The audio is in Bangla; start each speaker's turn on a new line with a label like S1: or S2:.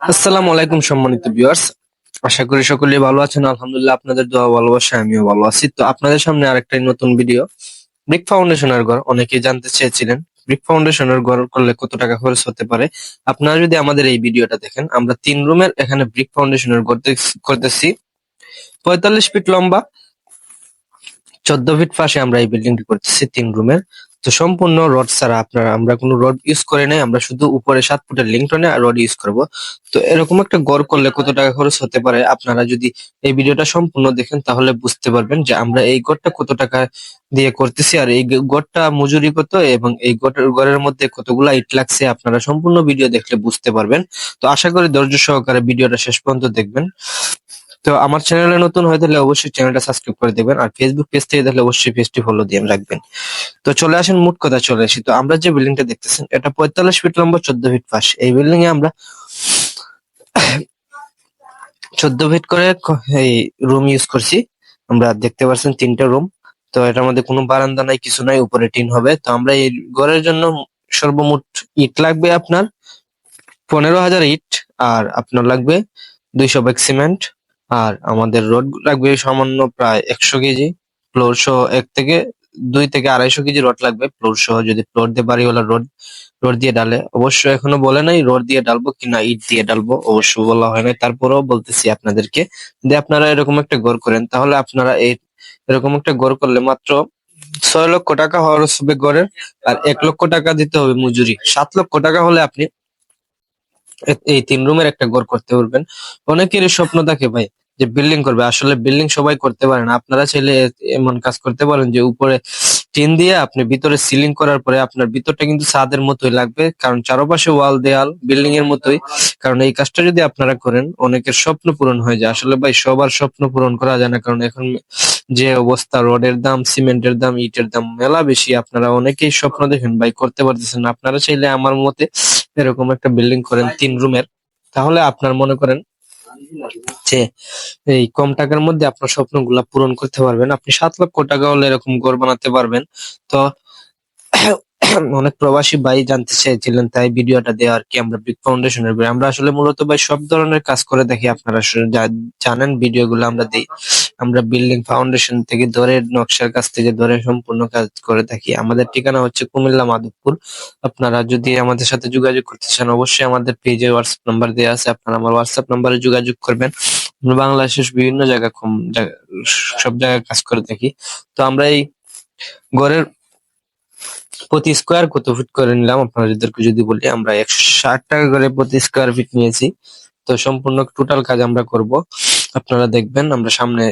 S1: আসসালামু আলাইকুম সম্মানিত ভিউয়ার্স আশা করি সকলেই ভালো আছেন। আলহামদুলিল্লাহ আপনাদের দোয়া ভালোবাসা আমিও ভালো আছি। তো আপনাদের সামনে আরেকটা নতুন ভিডিও ব্রিক ফাউন্ডেশনের ঘর। অনেকেই জানতে চেয়েছিলেন ব্রিক ফাউন্ডেশনের ঘর করলে কত টাকা খরচ হতে পারে? আপনারা যদি আমাদের এই ভিডিওটা দেখেন, আমরা তিন রুমের এখানে ব্রিক ফাউন্ডেশনের ঘর করতেছি। পঁয়তাল্লিশ ফিট লম্বা, চোদ্দ ফিট পাশে আমরা এই বিল্ডিংটি করতেছি তিন রুমের। তো সম্পূর্ণ রড ছাড়া আপনারা, আমরা কোনো রড ইউজ করে নাই, আমরা শুধু উপরে সাত ফুটের লিঙ্কটনে রড ইউজ করব। তো এরকম একটা গড় করলে কত টাকা খরচ হতে পারে? আপনারা যদি এই ভিডিওটা সম্পূর্ণ দেখেন, তাহলে বুঝতে পারবেন যে আমরা এই গড়টা কত টাকা দিয়ে করতেছি, আর এই গড়টা মজুরি কত, এবং এই গড়ের গড়ের মধ্যে কতগুলা ইট লাগছে, আপনারা সম্পূর্ণ ভিডিও দেখলে বুঝতে পারবেন। তো আশা করি ধৈর্য সহকারে ভিডিওটা শেষ পর্যন্ত দেখবেন। তো আমার চ্যানেলে নতুন হয়ে থাকলে অবশ্যই চ্যানেলটা সাবস্ক্রাইব করে দেবেন, আর ফেসবুক পেজ থেকে দেখলে অবশ্যই পেজটি ফলো দিয়ে রাখবেন। তো চলে আসেন মোট কথা চলে আসি। তো আমরা যে বিল্ডিংটা দেখতেছেন, এটা পঁয়তাল্লিশ ফিট লম্বা, চোদ্দ ফিট পাশ। এই বিল্ডিং এ আমরা চোদ্দ ফিট করে এই রুম ইউজ করছি। আমরা দেখতে পাচ্ছেন তিনটা রুম তো এটার মধ্যে কোনো বারান্দা নাই, কিছু নাই, উপরে টিন হবে। তো আমরা এই ঘরের জন্য সর্বমোট ইট লাগবে আপনার পনেরো হাজার ইট, আর আপনার লাগবে দুইশো ব্যাগ সিমেন্ট আর আমাদের রড লাগবে সামান্য প্রায় একশো কেজি। ফ্লোর এক থেকে দুই থেকে আড়াইশো কেজি রড লাগবে, ফ্লোর সহ যদি ফ্লোর দিয়ে বাড়িওয়ালা রড রড দিয়ে ডালে। অবশ্য এখনও বলে নাই রড দিয়ে ডালবো কিনা ইট দিয়ে ডালবো, অবশ্য বলা হয় নাই। তারপরেও বলতেছি আপনাদেরকে যদি আপনারা এরকম একটা ঘর করেন, তাহলে আপনারা এই এরকম একটা ঘর করলে মাত্র ছয় লক্ষ টাকা খরচ হবে ঘরের আর এক লক্ষ টাকা দিতে হবে মজুরি। সাত লক্ষ টাকা হলে আপনি এই তিন রুমের একটা ঘর করতে পারবেন। অনেকেরই স্বপ্ন থাকে ভাই যে বিল্ডিং করবে। আসলে বিল্ডিং সবাই করতে পারে না। আপনারা চাইলে এমন কাজ করতে পারেন যে উপরে টিন দিয়ে আপনি ভিতরে সিলিং করার পরে আপনার ভিতরটা কিন্তু ছাদের মতোই লাগবে। কারণ চারপাশে ওয়াল, দেয়াল বিল্ডিং এর মতোই। কারণ এই কাজটা যদি আপনারা করেন, অনেকের স্বপ্ন পূরণ হয়ে যায়। আসলে ভাই, সবার স্বপ্ন পূরণ করা যায় না। কারণ এখন যে অবস্থা, রডের দাম, সিমেন্টের দাম, ইটের দাম, মেলা বেশি। আপনারা অনেকেই স্বপ্ন দেখেন ভাই, করতে পারতেছেন আপনারা চাইলে আমার মতে এরকম একটা বিল্ডিং করেন, তিন রুমের তাহলে আপনার মনে করেন যে এই কম টাকার মধ্যে আপনার স্বপ্নগুলা পূরণ করতে পারবেন। আপনি সাত লক্ষ টাকা হলে এরকম ঘর বানাতে পারবেন। তো অনেক প্রবাসী ভাই জানতে চেয়েছিলেন, তাই ভিডিওটা দেওয়া আর কি আমরা বিগ ফাউন্ডেশনের। আমরা আসলে মূলত ভাই সব ধরনের কাজ করে দেখি, আপনারা জানেন জানেন, ভিডিওগুলো আমরা দিই। আমরা বিল্ডিং ফাউন্ডেশন থেকে ধরে নকশার কাছ থেকে ধরে সম্পূর্ণ কাজ করে থাকি। আমাদের ঠিকানা হচ্ছে কুমিল্লা মাধবপুর। আপনারা যদি আমাদের সাথে যোগাযোগ করতে চান, অবশ্যই আমাদের পেজে হোয়াটসঅ্যাপ নাম্বার দেওয়া আছে। আপনারা আমার হোয়াটসঅ্যাপ নাম্বারে যোগাযোগ করবেন। বাংলাদেশের বিভিন্ন জায়গা কম সব জায়গায় কাজ করে থাকি। তো আমরা এই ঘরের প্রতি স্কোয়ার কত ফিট করে নিলাম? আপনাদেরকে যদি বলি, আমরা একশো ষাট টাকা করে প্রতি স্কোয়ার ফিট নিয়েছি। তো সম্পূর্ণ টোটাল কাজ আমরা করব। আপনারা দেখবেন, আমরা সামনে